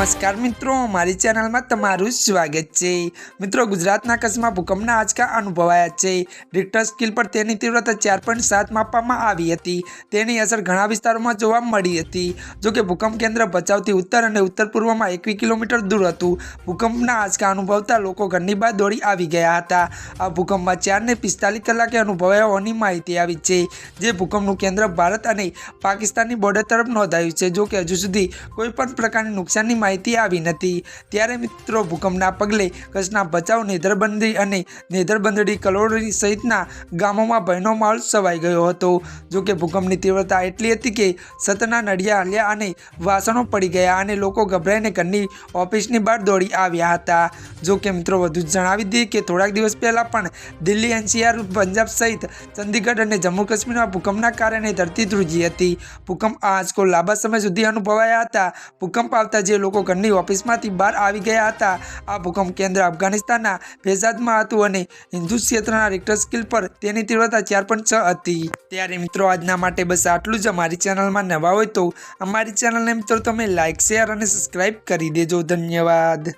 નમસ્કાર મિત્રો, મારી ચેનલમાં તમારું સ્વાગત છે. મિત્રો, ગુજરાતના કચ્છમાં ભૂકંપના આંચકા અનુભવાયા છે. રિક્ટર સ્કિલ પર તેની તીવ્રતા ચાર પોઈન્ટ સાત માપવામાં આવી હતી. તેની અસર ઘણા વિસ્તારોમાં જોવા મળી હતી. જોકે ભૂકંપ કેન્દ્ર ભચાઉથી ઉત્તર અને ઉત્તર પૂર્વમાં એકવીસ કિલોમીટર દૂર હતું. ભૂકંપના આંચકા અનુભવતા લોકો ઘરની બહાર દોડી આવી ગયા હતા. આ ભૂકંપમાં ચારને પિસ્તાલીસ કલાકે અનુભવાયા હોવાની માહિતી આવી છે, જે ભૂકંપનું કેન્દ્ર ભારત અને પાકિસ્તાનની બોર્ડર તરફ નોંધાયું છે. જોકે હજુ સુધી કોઈપણ પ્રકારની નુકસાનની આવી નથી. ત્યારે મિત્રો, ભૂકંપના પગલે કચ્છના ભચાઉ નેધરબંધી અને નેધરબંધડી કલોડી સહિતના ગામોમાં ભયનો માહોલ છવાઈ ગયો હતો. જોકે ભૂકંપની તીવ્રતા એટલી હતી કે સતના નડિયા હલ્યા અને વાસણો પડી ગયા અને લોકો ગભરાઈને ઘરની ઓફિસની બહાર દોડી આવ્યા હતા. જોકે મિત્રો, વધુ જણાવી દઈએ કે થોડાક દિવસ પહેલાં પણ દિલ્હી એનસીઆર, પંજાબ સહિત ચંદીગઢ અને જમ્મુ કાશ્મીરમાં ભૂકંપના કારણે ધરતી ધ્રુજી હતી. ભૂકંપ આ આંચકો લાંબા સમય સુધી અનુભવાયા હતા. ભૂકંપ આવતા જે લોકો ઘરની ઓફિસમાંથી બહાર આવી ગયા હતા. આ ભૂકંપ કેન્દ્ર અફઘાનિસ્તાનના ફેઝાદમાં હતું અને હિન્દુ ક્ષેત્રના રિક્ટર સ્કિલ પર તેની તીવ્રતા ચાર પોઈન્ટ છ હતી. ત્યારે મિત્રો, આજના માટે બસ આટલું જ. અમારી ચેનલમાં નવા હોય તો અમારી ચેનલને મિત્રો, તમે લાઇક શેર અને સબસ્ક્રાઈબ કરી દેજો. ધન્યવાદ.